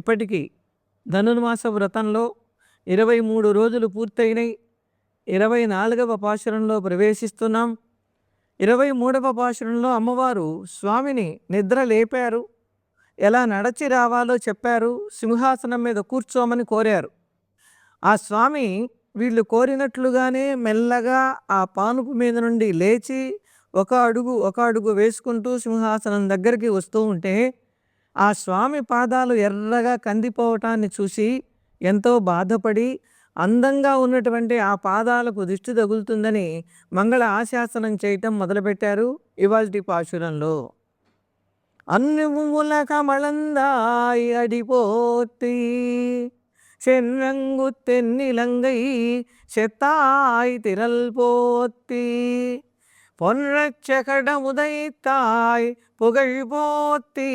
ఇప్పటికీ ధనుర్మాస వ్రతంలో ఇరవై మూడు రోజులు పూర్తయినాయి. ఇరవై నాలుగవ పాశురంలో ప్రవేశిస్తున్నాం. ఇరవై మూడవ పాశురంలో అమ్మవారు స్వామిని నిద్ర లేపారు. ఎలా నడచి రావాలో చెప్పారు. సింహాసనం మీద కూర్చోమని కోరారు. ఆ స్వామి వీళ్ళు కోరినట్లుగానే మెల్లగా ఆ పానుపు మీద నుండి లేచి ఒక అడుగు ఒక అడుగు వేసుకుంటూ సింహాసనం దగ్గరికి వస్తూ ఉంటే ఆ స్వామి పాదాలు ఎర్రగా కందిపోవటాన్ని చూసి ఎంతో బాధపడి అందంగా ఉన్నటువంటి ఆ పాదాలకు దిష్టి తగులుతుందని మంగళ ఆశాసనం చేయటం మొదలుపెట్టారు ఇవాల్టి పాశురంలో అన్ని పువ్వుల కమళందాయి అడిపోతి சென்னங்கு தென்னிலங்கை செத்தாய் திரள் போத்தி பொன்னச்சகட உதைத்தாய் புகழ் போத்தி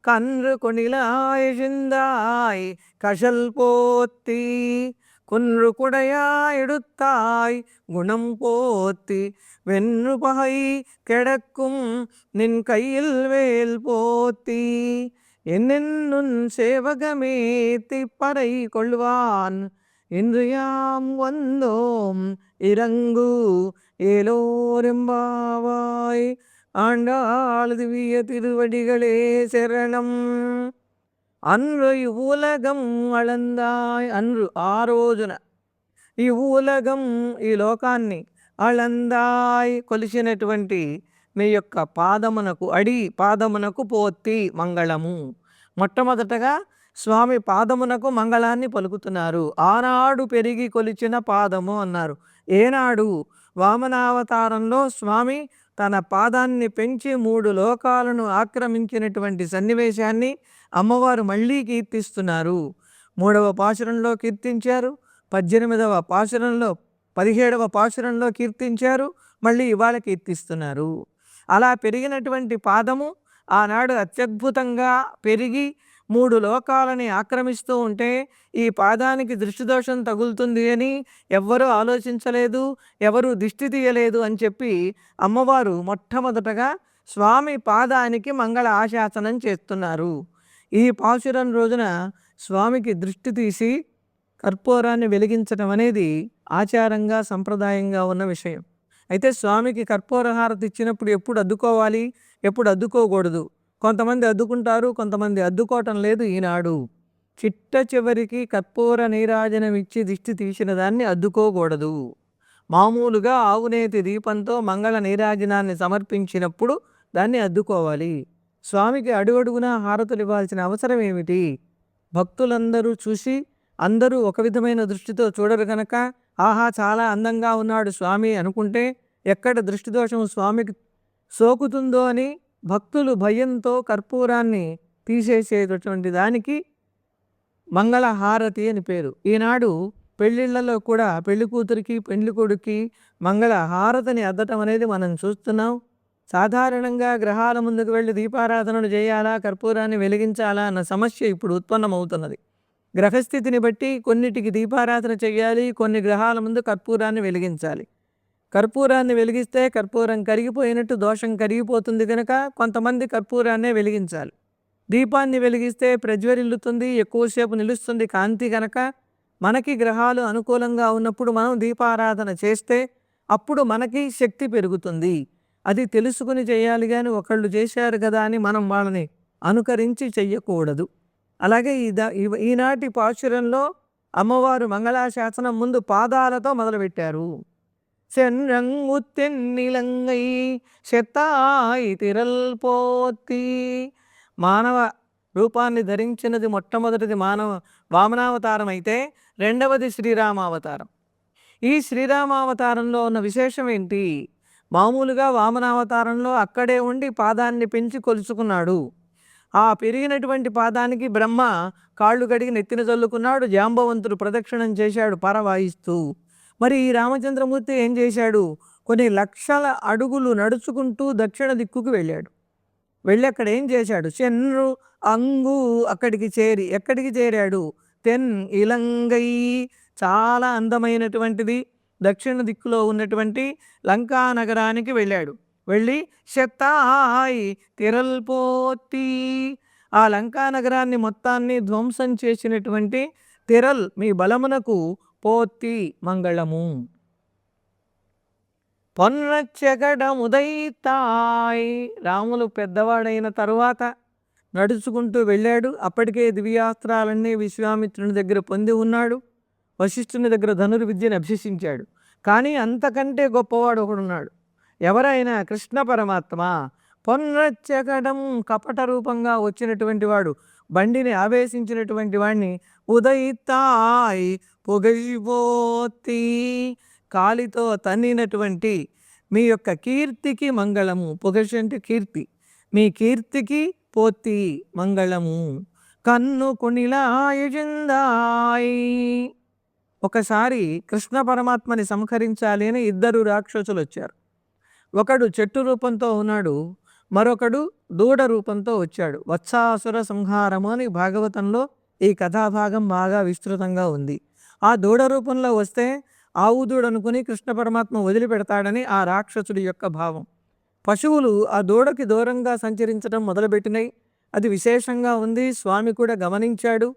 கன்று கொணிலாய் சிந்தாய் கஷல் போத்தி குன்று குடையாய் எடுத்தாய் குணம் போத்தி வென்று பகை கிடக்கும் நின் கையில் வேல் போத்தி. என்னென்னுன் சேவகமே திப்பறை கொள்வான் இன்று யாம் வந்தோம் இறங்கு ஏலோரெம்பாவாய் ஆண்டாள் திவ்ய திருவடிகளே శరణం అన్రు ఈ ఉలగం అళందాయ్ అన్రు ఆ రోజున ఈ ఉలగం ఈ లోకాన్ని అళందాయ్ కొలిసినటువంటి మీ యొక్క పాదమునకు అడి పాదమునకు పోతి మంగళము మొట్టమొదటగా స్వామి పాదమునకు మంగళాన్ని పలుకుతున్నారు ఆనాడు పెరిగి కొలిచిన పాదము అన్నారు ఏనాడు వామనావతారంలో స్వామి తన పాదాన్ని పెంచి మూడు లోకాలను ఆక్రమించినటువంటి సన్నివేశాన్ని అమ్మవారు మళ్ళీ కీర్తిస్తున్నారు. మూడవ పాశురంలో కీర్తించారు. పద్దెనిమిదవ పాశురంలో పదిహేడవ పాశురంలో కీర్తించారు. మళ్ళీ ఇవాళ కీర్తిస్తున్నారు. అలా పెరిగినటువంటి పాదము ఆనాడు అత్యద్భుతంగా పెరిగి మూడు లోకాలని ఆక్రమిస్తూ ఉంటే ఈ పాదానికి దృష్టిదోషం తగులుతుంది అని ఎవ్వరూ ఆలోచించలేదు ఎవరు దిష్టి తీయలేదు అని చెప్పి అమ్మవారు మొట్టమొదటగా స్వామి పాదానికి మంగళ ఆశాసనం చేస్తున్నారు. ఈ పాశురం రోజున స్వామికి దృష్టి తీసి కర్పూరాన్ని వెలిగించడం అనేది ఆచారంగా సంప్రదాయంగా ఉన్న విషయం. అయితే స్వామికి కర్పూర హారతి ఇచ్చినప్పుడు ఎప్పుడు అద్దుకోవాలి? ఎప్పుడు అద్దుకోకూడదు? కొంతమంది అద్దుకుంటారు కొంతమంది అద్దుకోవటం లేదు ఈనాడు. చిట్ట చివరికి కర్పూర నీరాజనం ఇచ్చి దిష్టి తీసిన దాన్ని అద్దుకోకూడదు మామూలుగా ఆవునేతి దీపంతో మంగళ నీరాజనాన్ని సమర్పించినప్పుడు దాన్ని అద్దుకోవాలి స్వామికి అడుగడుగున హారతులు ఇవ్వాల్సిన అవసరం ఏమిటి? భక్తులందరూ చూసి అందరూ ఒక విధమైన దృష్టితో చూడరు కనుక ఆహా చాలా అందంగా ఉన్నాడు స్వామి అనుకుంటే ఎక్కడ దృష్టి దోషం స్వామికి సోకుతుందో అని భక్తులు భయంతో కర్పూరాన్ని తీసేసేటటువంటి దానికి మంగళ హారతి అని పేరు. ఈనాడు పెళ్ళిళ్ళలో కూడా పెళ్ళి కూతురికి పెళ్ళి కొడుక్కి మంగళ హారతిని అద్దటం అనేది మనం చూస్తున్నాం. సాధారణంగా గ్రహాల ముందుకు వెళ్ళి దీపారాధనలు చేయాలా కర్పూరాన్ని వెలిగించాలా అన్న సమస్య ఇప్పుడు ఉత్పన్నమవుతున్నది. గ్రహస్థితిని బట్టి కొన్నిటికి దీపారాధన చేయాలి కొన్ని గ్రహాల ముందు కర్పూరాన్ని వెలిగించాలి. కర్పూరాన్ని వెలిగిస్తే కర్పూరం కరిగిపోయినట్టు దోషం కరిగిపోతుంది కనుక కొంతమంది కర్పూరాన్నే వెలిగించాలి. దీపాన్ని వెలిగిస్తే ప్రజ్వరిల్లుతుంది ఎక్కువసేపు నిలుస్తుంది కాంతి కనుక మనకి గ్రహాలు అనుకూలంగా ఉన్నప్పుడు మనం దీపారాధన చేస్తే అప్పుడు మనకి శక్తి పెరుగుతుంది. అది తెలుసుకుని చేయాలి కానీ ఒకళ్ళు చేశారు కదా అని మనం వాళ్ళని అనుకరించి చెయ్యకూడదు. అలాగే ఈ ద ఈనాటి పాశురంలో అమ్మవారు మంగళాశాసనం ముందు పాదాలతో మొదలుపెట్టారు. சென்றங்கு தென்னிலங்கை శతాయి తిరల్ పోతి మానవ రూపాన్ని ధరించినది మొట్టమొదటిది మానవ వామనావతారం అయితే రెండవది శ్రీరామావతారం ఈ శ్రీరామావతారంలో ఉన్న విశేషం ఏంటి మామూలుగా వామనావతారంలో అక్కడే ఉండి పాదాన్ని పెంచి కొలుచుకున్నాడు ఆ పెరిగినటువంటి పాదానికి బ్రహ్మ కాళ్ళు కడిగి నెత్తిన చల్లుకున్నాడు జాంబవంతుడు ప్రదక్షిణం చేశాడు పరవాయిస్తూ మరి ఈ రామచంద్రమూర్తి ఏం చేశాడు? కొన్ని లక్షల అడుగులు నడుచుకుంటూ దక్షిణ దిక్కుకు వెళ్ళాడు. వెళ్ళి అక్కడ ఏం చేశాడు? చెన్ను అంగు అక్కడికి చేరి ఎక్కడికి చేరాడు? తెన్ ఇలంగై చాలా అందమైనటువంటిది దక్షిణ దిక్కులో ఉన్నటువంటి లంకా నగరానికి వెళ్ళాడు. వెళ్ళి శతాయ్ తిరల్పోతి. ఆ లంకా నగరాన్ని మొత్తాన్ని ధ్వంసం చేసినటువంటి తిరల్ మీ బలమునకు పోతి మంగళము. పొన్నచ్చగడముదైతాయ్ రాములు పెద్దవాడైన తరువాత నడుచుకుంటూ వెళ్ళాడు. అప్పటికే దివ్యాస్త్రాలన్నీ విశ్వామిత్రుని దగ్గర పొంది ఉన్నాడు. వశిష్ఠుని దగ్గర ధనుర్విద్యను అభ్యసించాడు. కానీ అంతకంటే గొప్పవాడు ఒకడున్నాడు. ఎవరైనా కృష్ణ పరమాత్మ పొన్నచ్చగడం కపట రూపంగా వచ్చినటువంటి వాడు బండిని ఆవేశించినటువంటి వాడిని ఉదయితాయ్. పొగైపోతి కాలితో తన్నినటువంటి మీ యొక్క కీర్తికి మంగళము. పొగజ అంటే కీర్తి. మీ కీర్తికి పోతి మంగళము. కన్ను కొనిలాయుజిందాయ్ ఒకసారి కృష్ణ పరమాత్మని సంహరించాలి అని ఇద్దరు రాక్షసులు వచ్చారు. ఒకడు చెట్టు రూపంతో ఉన్నాడు. మరొకడు దూడ రూపంతో వచ్చాడు. వత్సాసుర సంహారము అని భాగవతంలో ఈ కథాభాగం బాగా విస్తృతంగా ఉంది. ఆ దూడ రూపంలో వస్తే ఆవు దూడనుకుని కృష్ణ పరమాత్మ వదిలిపెడతాడని ఆ రాక్షసుడి యొక్క భావం. పశువులు ఆ దూడకి దూరంగా సంచరించడం మొదలుపెట్టినాయి. అది విశేషంగా ఉంది స్వామి కూడా గమనించాడు.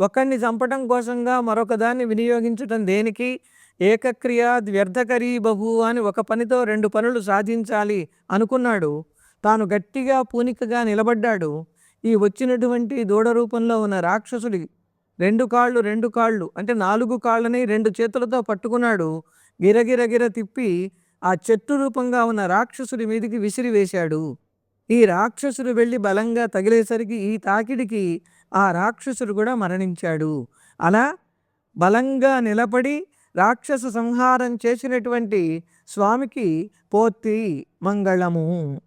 ఒకరిని చంపటం కోసంగా మరొక దాన్ని వినియోగించడం దేనికి? ఏకక్రియ వ్యర్థకరీ బహు అని ఒక పనితో రెండు పనులు సాధించాలి అనుకున్నాడు. తాను గట్టిగా పూనికగా నిలబడ్డాడు. ఈ వచ్చినటువంటి దూడ రూపంలో ఉన్న రాక్షసుడి రెండు కాళ్ళు రెండు కాళ్ళు అంటే నాలుగు కాళ్ళని రెండు చేతులతో పట్టుకున్నాడు. గిరగిరగిర తిప్పి ఆ చెట్టు రూపంగా ఉన్న రాక్షసుడి మీదికి విసిరివేశాడు ఈ రాక్షసుడు వెళ్ళి బలంగా తగిలేసరికి ఈ తాకిడికి ఆ రాక్షసుడు కూడా మరణించాడు. అలా బలంగా నిలబడి రాక్షస సంహారం చేసినటువంటి స్వామికి పోతి మంగళము.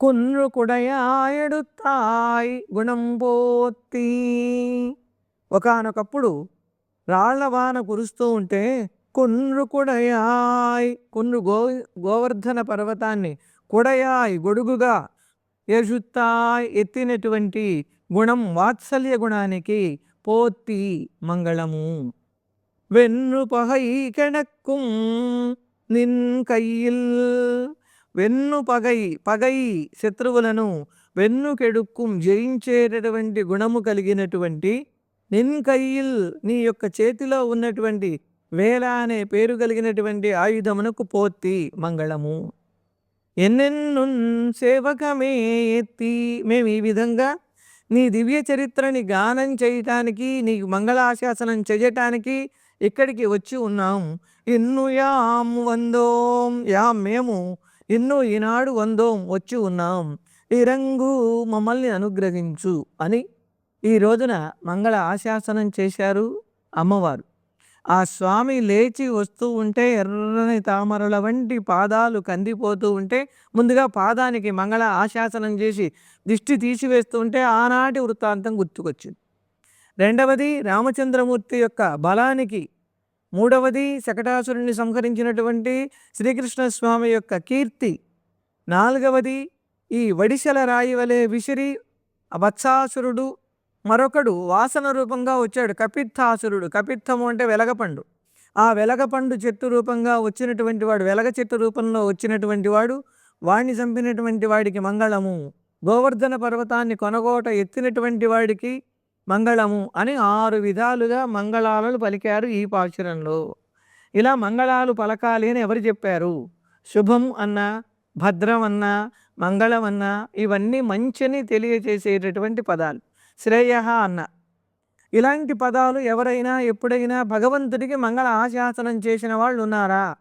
కున్రు కుడయాయడుతాయ్ గుణం పోతి. ఒకనొకప్పుడు రాళ్ళవాన కురుస్తూ ఉంటే కున్రు కుడయాయ్ కున్రు గో గోవర్ధన పర్వతాన్ని కొడయాయ్ గొడుగుగా యజుత్తాయ్ ఎత్తినటువంటి గుణం వాత్సల్య గుణానికి పోతి మంగళము. వెన్ను పగై కెణక్కుం నిన్ కయ్యిల్ వెన్ను పగై పగై శత్రువులను వెన్ను కెడుక్కుం జయించేటటువంటి గుణము కలిగినటువంటి నిన్ కయ్యిల్ నీ యొక్క చేతిలో ఉన్నటువంటి వేల అనే పేరు కలిగినటువంటి ఆయుధమునకు పోతి మంగళము. ఎన్నెన్ను సేవకమే ఎత్తి మేము ఈ విధంగా నీ దివ్య చరిత్రని గానం చేయటానికి నీకు మంగళాశాసనం చేయటానికి ఇక్కడికి వచ్చి ఉన్నాం. ఇన్ను యాం వందోం యాం మేము ఇన్ను ఈనాడు వందోం వచ్చి ఉన్నాం. ఈ రంగు మమ్మల్ని అనుగ్రహించు అని ఈ రోజున మంగళ ఆశాసనం చేశారు అమ్మవారు. ఆ స్వామి లేచి వస్తూ ఉంటే ఎర్రని తామరల వంటి పాదాలు కందిపోతూ ఉంటే ముందుగా పాదానికి మంగళ ఆశాసనం చేసి దిష్టి తీసివేస్తూ ఉంటే ఆనాటి వృత్తాంతం గుర్తుకొచ్చింది. రెండవది రామచంద్రమూర్తి యొక్క బలానికి మూడవది శకటాసురుణ్ణి సంహరించినటువంటి శ్రీకృష్ణ స్వామి యొక్క కీర్తి నాలుగవది ఈ వడిశల రాయి వలె విసిరి వత్సాసురుడు మరొకడు వాసన రూపంగా వచ్చాడు. కపిత్థాసురుడు కపిత్థము అంటే వెలగపండు. ఆ వెలగపండు చెట్టు రూపంగా వచ్చినటువంటి వాడు వెలగ చెట్టు రూపంలో వచ్చినటువంటి వాడు వాణ్ణి చంపినటువంటి వాడికి మంగళము. గోవర్ధన పర్వతాన్ని కొనగోట ఎత్తినటువంటి వాడికి మంగళము అని ఆరు విధాలుగా మంగళాలను పలికారు ఈ పాచురంలో ఇలా మంగళాలు పలకాలి అని ఎవరు చెప్పారు? శుభం అన్న భద్రం అన్న మంగళం అన్న ఇవన్నీ మంచిని తెలియజేసేటటువంటి పదాలు. శ్రేయ అన్న. ఇలాంటి పదాలు ఎవరైనా ఎప్పుడైనా భగవంతుడికి మంగళ ఆశాసనం చేసిన వాళ్ళు ఉన్నారా?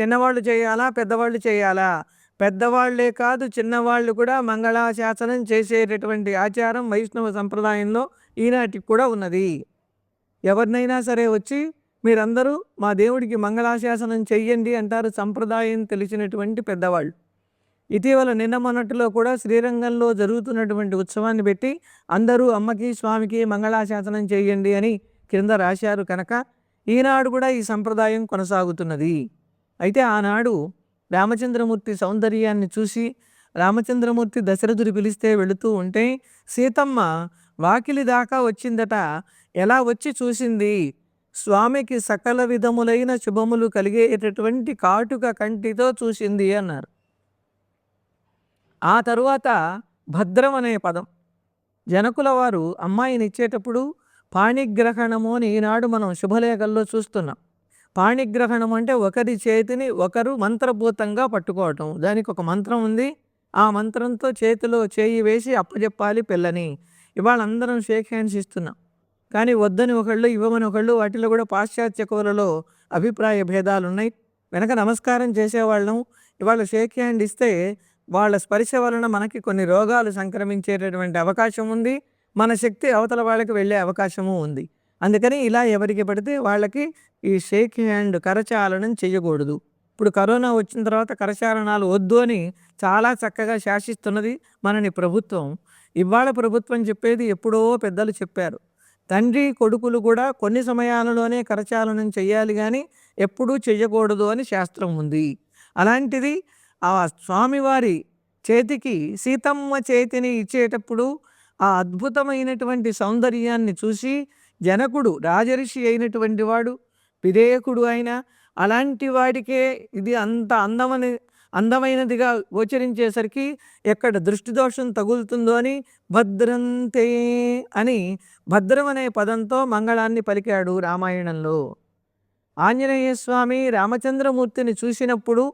చిన్నవాళ్ళు చేయాలా? పెద్దవాళ్ళు చేయాలా? పెద్దవాళ్ళే కాదు చిన్నవాళ్ళు కూడా మంగళాశాసనం చేసేటటువంటి ఆచారం వైష్ణవ సంప్రదాయంలో ఈనాటికి కూడా ఉన్నది. ఎవరినైనా సరే వచ్చి మీరందరూ మా దేవుడికి మంగళాశాసనం చెయ్యండి అంటారు సంప్రదాయం తెలిసినటువంటి పెద్దవాళ్ళు. ఇటీవల నిన్న మొన్నటిలో కూడా శ్రీరంగంలో జరుగుతున్నటువంటి ఉత్సవాన్ని పెట్టి అందరూ అమ్మకి స్వామికి మంగళాశాసనం చేయండి అని కింద రాశారు కనుక ఈనాడు కూడా ఈ సంప్రదాయం కొనసాగుతున్నది. అయితే ఆనాడు రామచంద్రమూర్తి సౌందర్యాన్ని చూసి రామచంద్రమూర్తి దశరథుడు పిలిస్తే వెళుతూ ఉంటే సీతమ్మ వాకిలి దాకా వచ్చిందట ఎలా వచ్చి చూసింది? స్వామికి సకల విధములైన శుభములు కలిగేటటువంటి కాటుక కంటితో చూసింది అన్నారు. ఆ తరువాత భద్రం అనే పదం. జనకుల వారు అమ్మాయిని ఇచ్చేటప్పుడు పాణిగ్రహణము అని ఈనాడు మనం శుభలేఖల్లో చూస్తున్నాం. పాణిగ్రహణం అంటే ఒకరి చేతిని ఒకరు మంత్రభూతంగా పట్టుకోవటం. దానికి ఒక మంత్రం ఉంది. ఆ మంత్రంతో చేతిలో చేయి వేసి అప్పచెప్పాలి పిల్లని. ఇవాళ అందరం షేక్ హ్యాండ్స్ ఇస్తున్నాం. కానీ వద్దని ఒకళ్ళు ఇవ్వమని ఒకళ్ళు వాటిలో కూడా పాశ్చాత్య కూరలో అభిప్రాయ భేదాలు ఉన్నాయి వెనక నమస్కారం చేసేవాళ్ళం. ఇవాళ షేక్ హ్యాండ్ ఇస్తే వాళ్ళ స్పర్శ వలన మనకి కొన్ని రోగాలు సంక్రమించేటటువంటి అవకాశం ఉంది. మన శక్తి అవతల వాళ్ళకి వెళ్ళే అవకాశము ఉంది. అందుకని ఇలా ఎవరికి పడితే వాళ్ళకి ఈ షేక్ హ్యాండ్ కరచాలనం చేయకూడదు. ఇప్పుడు కరోనా వచ్చిన తర్వాత కరచాలనాలు వద్దు అని చాలా చక్కగా శాసిస్తున్నది మనని ప్రభుత్వం. ఇవాళ ప్రభుత్వం చెప్పేది ఎప్పుడో పెద్దలు చెప్పారు. తండ్రి కొడుకులు కూడా కొన్ని సమయాలలోనే కరచాలనం చేయాలి కానీ ఎప్పుడూ చేయకూడదు అని శాస్త్రం ఉంది. అలాంటిది ఆ స్వామివారి చేతికి సీతమ్మ చేతిని ఇచ్చేటప్పుడు ఆ అద్భుతమైనటువంటి సౌందర్యాన్ని చూసి జనకుడు రాజర్షి అయినటువంటి వాడు విధేయకుడు అయిన అలాంటి వాడికే ఇది అంత అందమని అందమైనదిగా గోచరించేసరికి ఎక్కడ దృష్టి దోషం తగులుతుందో అని భద్రంతే అని భద్రం అనే పదంతో మంగళాన్ని పలికాడు రామాయణంలో. ఆంజనేయ స్వామి రామచంద్రమూర్తిని చూసినప్పుడు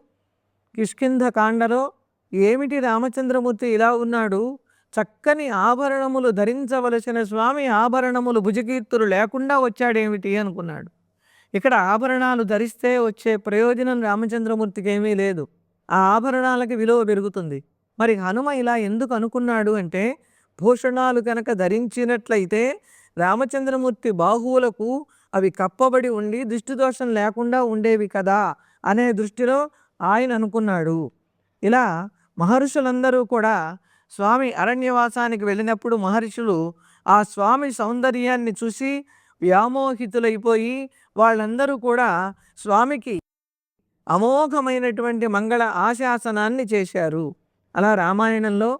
కిష్కింధ కాండలో ఏమిటి రామచంద్రమూర్తి ఇలా ఉన్నాడు? చక్కని ఆభరణములు ధరించవలసిన స్వామి ఆభరణములు భుజకీర్తులు లేకుండా వచ్చాడేమిటి అనుకున్నాడు. ఇక్కడ ఆభరణాలు ధరిస్తే వచ్చే ప్రయోజనం రామచంద్రమూర్తికి ఏమీ లేదు. ఆ ఆభరణాలకి విలువ పెరుగుతుంది. మరి హనుమ ఇలా ఎందుకు అనుకున్నాడు అంటే భూషణాలు కనుక ధరించినట్లయితే రామచంద్రమూర్తి బాహువులకు అవి కప్పబడి ఉండి దృష్టిదోషం లేకుండా ఉండేవి కదా అనే దృష్టిలో ఆయన అనుకున్నాడు. ఇలా మహర్షులందరూ కూడా స్వామి అరణ్యవాసానికి వెళ్ళినప్పుడు మహర్షులు ఆ స్వామి సౌందర్యాన్ని చూసి వ్యామోహితులైపోయి వాళ్ళందరూ కూడా స్వామికి అమోఘమైనటువంటి మంగళ ఆశాసనాన్ని చేశారు. అలా రామాయణంలో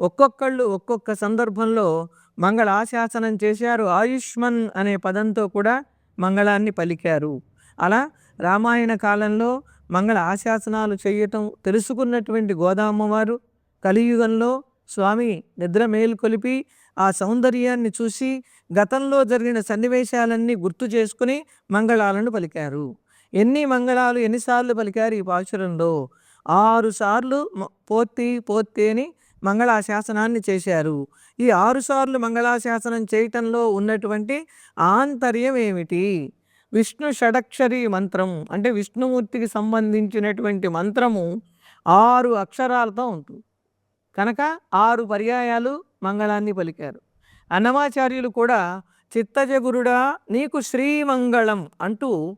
ఒక్కొక్కళ్ళు ఒక్కొక్క సందర్భంలో మంగళ ఆశాసనం చేశారు. ఆయుష్మన్ అనే పదంతో కూడా మంగళాన్ని పలికారు. అలా రామాయణ కాలంలో మంగళ ఆశాసనాలు చేయటం తెలుసుకున్నటువంటి గోదామ్మవారు కలియుగంలో స్వామి నిద్ర మేలుకొలిపి ఆ సౌందర్యాన్ని చూసి గతంలో జరిగిన సన్నివేశాలన్నీ గుర్తు చేసుకుని మంగళాలను పలికారు. ఎన్ని మంగళాలు ఎన్నిసార్లు పలికారు ఈ పాశురంలో? ఆరుసార్లు పోతి పోతి అని మంగళాశాసనాన్ని చేశారు. ఈ ఆరుసార్లు మంగళాశాసనం చేయటంలో ఉన్నటువంటి ఆంతర్యం ఏమిటి? విష్ణు షడక్షరి మంత్రం అంటే విష్ణుమూర్తికి సంబంధించినటువంటి మంత్రము ఆరు అక్షరాలతో ఉంటుంది. కనుక ఆరు పర్యాయాలు మంగళాన్ని పలికారు. అన్నమాచార్యులు కూడా చిత్తజగురుడా నీకు శ్రీమంగళం అంటూ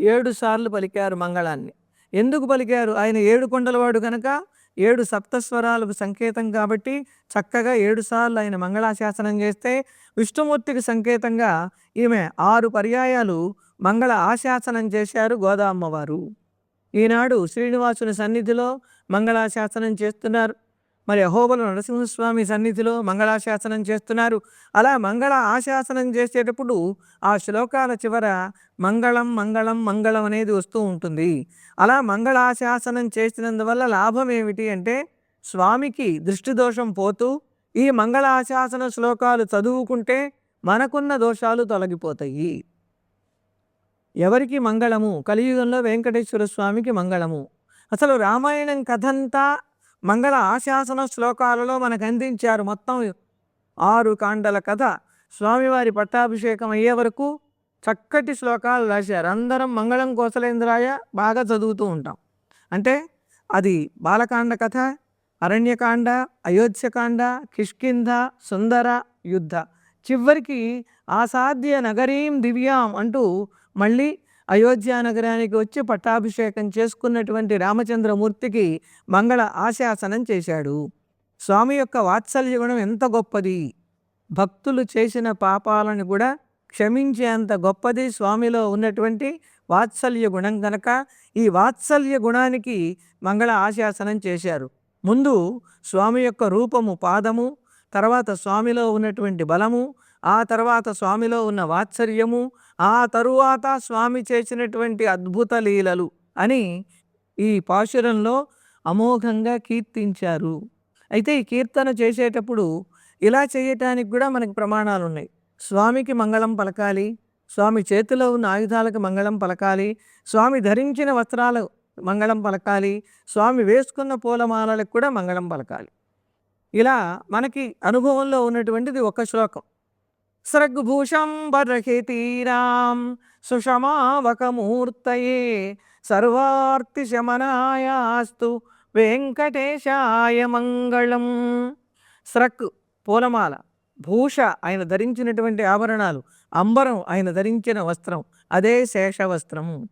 ఏడు సార్లు పలికారు మంగళాన్ని. ఎందుకు పలికారు? ఆయన ఏడు కొండలవాడు కనుక ఏడు సప్తస్వరాలకు సంకేతం కాబట్టి చక్కగా ఏడుసార్లు ఆయన మంగళాశాసనం చేస్తే విష్ణుమూర్తికి సంకేతంగా ఈమె ఆరు పర్యాయాలు మంగళ ఆశాసనం చేశారు గోదామ్మవారు. ఈనాడు శ్రీనివాసుని సన్నిధిలో మంగళాశాసనం చేస్తున్నారు. మరి అహోబల నరసింహస్వామి సన్నిధిలో మంగళాశాసనం చేస్తున్నారు. అలా మంగళ ఆశాసనం చేసేటప్పుడు ఆ శ్లోకాల చివర మంగళం మంగళం మంగళం అనేది వస్తూ ఉంటుంది. అలా మంగళాశాసనం చేసినందువల్ల లాభం ఏమిటి అంటే స్వామికి దృష్టి దోషం పోతూ ఈ మంగళాశాసన శ్లోకాలు చదువుకుంటే మనకున్న దోషాలు తొలగిపోతాయి. ఎవరికి మంగళము? కలియుగంలో వెంకటేశ్వర స్వామికి మంగళము. అసలు రామాయణం కథంతా మంగళ ఆశాసన శ్లోకాలలో మనకు అందించారు మొత్తం ఆరు కాండల కథ. స్వామివారి పట్టాభిషేకం అయ్యే వరకు చక్కటి శ్లోకాలు రాశారు. అందరం మంగళం కోసలేంద్రాయ బాగా చదువుతూ ఉంటాం. అంటే అది బాలకాండ కథ అరణ్యకాండ అయోధ్యకాండ కిష్కింధ సుందర యుద్ధ. చివరికి ఆసాధ్య నగరీం దివ్యాం అంటూ మళ్ళీ అయోధ్య నగరానికి వచ్చి పట్టాభిషేకం చేసుకున్నటువంటి రామచంద్రమూర్తికి మంగళ ఆశాసనం చేశాడు. స్వామి యొక్క వాత్సల్య గుణం ఎంత గొప్పది? భక్తులు చేసిన పాపాలను కూడా క్షమించేంత గొప్పది స్వామిలో ఉన్నటువంటి వాత్సల్య గుణం కనుక ఈ వాత్సల్య గుణానికి మంగళ ఆశాసనం చేశారు. ముందు స్వామి యొక్క రూపము పాదము తర్వాత స్వామిలో ఉన్నటువంటి బలము ఆ తర్వాత స్వామిలో ఉన్న వాత్సల్యము ఆ తరువాత స్వామి చేసినటువంటి అద్భుత లీలలు అని ఈ పాశురంలో అమోఘంగా కీర్తించారు. అయితే ఈ కీర్తన చేసేటప్పుడు ఇలా చేయటానికి కూడా మనకి ప్రమాణాలు ఉన్నాయి స్వామికి మంగళం పలకాలి స్వామి చేతిలో ఉన్న ఆయుధాలకు మంగళం పలకాలి స్వామి ధరించిన వస్త్రాలు మంగళం పలకాలి స్వామి వేసుకున్న పూలమాలలకు కూడా మంగళం పలకాలి. ఇలా మనకి అనుభవంలో ఉన్నటువంటిది ఒక శ్లోకం. సృగ్భూషం సుషమావకమూర్తయే సర్వార్తిశమనాయాస్తు వెంకటేశాయ మంగళం స్రక్ పూలమాల భూష ఆయన ధరించినటువంటి ఆభరణాలు అంబరం ఆయన ధరించిన వస్త్రం అదే శేషవస్త్రం.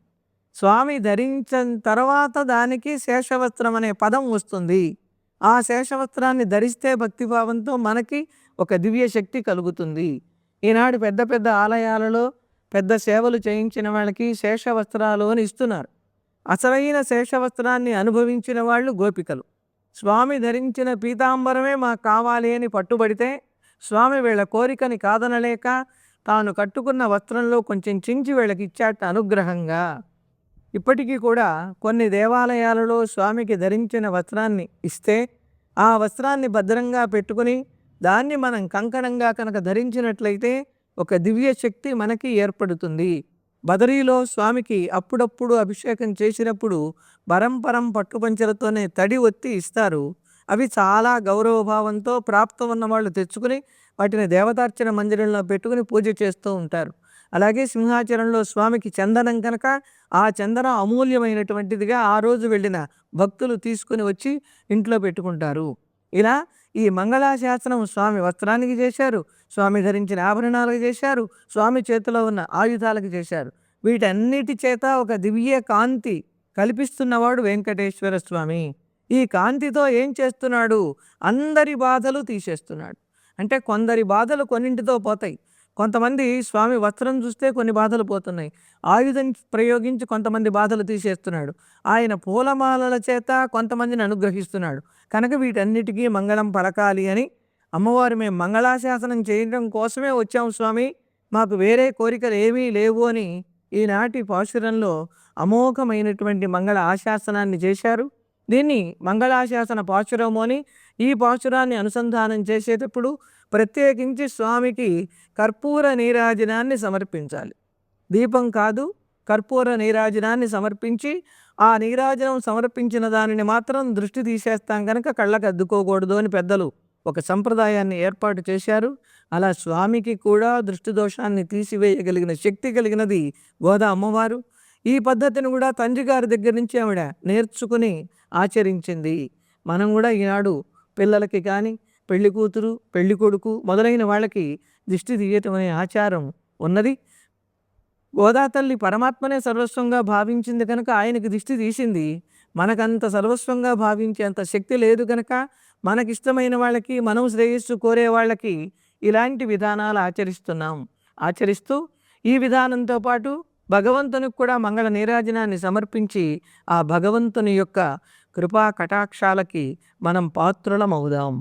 స్వామి ధరించిన తర్వాత దానికి శేషవస్త్రం అనే పదం వస్తుంది. ఆ శేషవస్త్రాన్ని ధరిస్తే భక్తిభావంతో మనకి ఒక దివ్య శక్తి కలుగుతుంది. ఈనాడు పెద్ద పెద్ద ఆలయాలలో పెద్ద సేవలు చేయించిన వాళ్ళకి శేషవస్త్రాలు అని ఇస్తున్నారు. అసలైన శేషవస్త్రాన్ని అనుభవించిన వాళ్ళు గోపికలు. స్వామి ధరించిన పీతాంబరమే మాకు కావాలి అని పట్టుబడితే స్వామి వీళ్ళ కోరికని కాదనలేక తాను కట్టుకున్న వస్త్రంలో కొంచెం చించి వీళ్ళకి ఇచ్చాట అనుగ్రహంగా. ఇప్పటికీ కూడా కొన్ని దేవాలయాలలో స్వామికి ధరించిన వస్త్రాన్ని ఇస్తే ఆ వస్త్రాన్ని భద్రంగా పెట్టుకుని దాన్ని మనం కంకణంగా కనుక ధరించినట్లయితే ఒక దివ్య శక్తి మనకి ఏర్పడుతుంది. బదరీలో స్వామికి అప్పుడప్పుడు అభిషేకం చేసినప్పుడు పరంపరం పట్టుపంచలతోనే తడి ఒత్తి ఇస్తారు. అవి చాలా గౌరవభావంతో ప్రాప్తం ఉన్న వాళ్ళు తెచ్చుకుని వాటిని దేవతార్చన మందిరంలో పెట్టుకుని పూజ చేస్తూ ఉంటారు. అలాగే సింహాచలంలో స్వామికి చందనం కనుక ఆ చందనం అమూల్యమైనటువంటిదిగా ఆ రోజు వెళ్ళిన భక్తులు తీసుకుని వచ్చి ఇంట్లో పెట్టుకుంటారు. ఇలా ఈ మంగళాశాసనం స్వామి వస్త్రానికి చేశారు స్వామి ధరించిన ఆభరణాలకు చేశారు స్వామి చేతిలో ఉన్న ఆయుధాలకు చేశారు. వీటన్నిటి చేత ఒక దివ్య కాంతి కల్పిస్తున్నవాడు వెంకటేశ్వర స్వామి. ఈ కాంతితో ఏం చేస్తున్నాడు? అందరి బాధలు తీసేస్తున్నాడు. అంటే కొందరి బాధలు కొన్నింటితో పోతాయి. కొంతమంది స్వామి వస్త్రం చూస్తే కొన్ని బాధలు పోతున్నాయి. ఆయుధం ప్రయోగించి కొంతమంది బాధలు తీసేస్తున్నాడు. ఆయన పూలమాలల చేత కొంతమందిని అనుగ్రహిస్తున్నాడు. కనుక వీటన్నిటికీ మంగళం పలకాలి అని అమ్మవారు మేము మంగళాశాసనం చేయడం కోసమే వచ్చాం స్వామి. మాకు వేరే కోరికలు ఏమీ లేవు అని ఈనాటి పాశురంలో అమోఘమైనటువంటి మంగళ ఆశాసనాన్ని చేశారు. దీన్ని మంగళాశాసన పాశురము అని ఈ పాశురాన్ని అనుసంధానం చేసేటప్పుడు ప్రత్యేకించి స్వామికి కర్పూర నీరాజనాన్ని సమర్పించాలి. దీపం కాదు కర్పూర నీరాజనాన్ని సమర్పించి ఆ నీరాజనం సమర్పించిన దానిని మాత్రం దృష్టి తీసేస్తాం కనుక కళ్ళకు అద్దుకోకూడదు అని పెద్దలు ఒక సంప్రదాయాన్ని ఏర్పాటు చేశారు. అలా స్వామికి కూడా దృష్టి దోషాన్ని తీసివేయగలిగిన శక్తి కలిగినది గోదా అమ్మవారు. ఈ పద్ధతిని కూడా తండ్రి గారి దగ్గర నుంచి ఆవిడ నేర్చుకుని ఆచరించింది. మనం కూడా ఈనాడు పిల్లలకి కానీ పెళ్ళి కూతురు పెళ్ళి కొడుకు మొదలైన వాళ్ళకి దిష్టి తీయటం అనే ఆచారం ఉన్నది. గోదాతల్లి పరమాత్మనే సర్వస్వంగా భావించింది కనుక ఆయనకి దిష్టి తీసింది. మనకంత సర్వస్వంగా భావించేంత శక్తి లేదు కనుక మనకిష్టమైన వాళ్ళకి మనం శ్రేయస్సు కోరే వాళ్ళకి ఇలాంటి విధానాలు ఆచరిస్తున్నాం. ఆచరిస్తూ ఈ విధానంతో పాటు భగవంతునికి కూడా మంగళ నీరాజనాన్ని సమర్పించి ఆ భగవంతుని యొక్క కృపా కటాక్షాలకి మనం పాత్రులమవుదాం.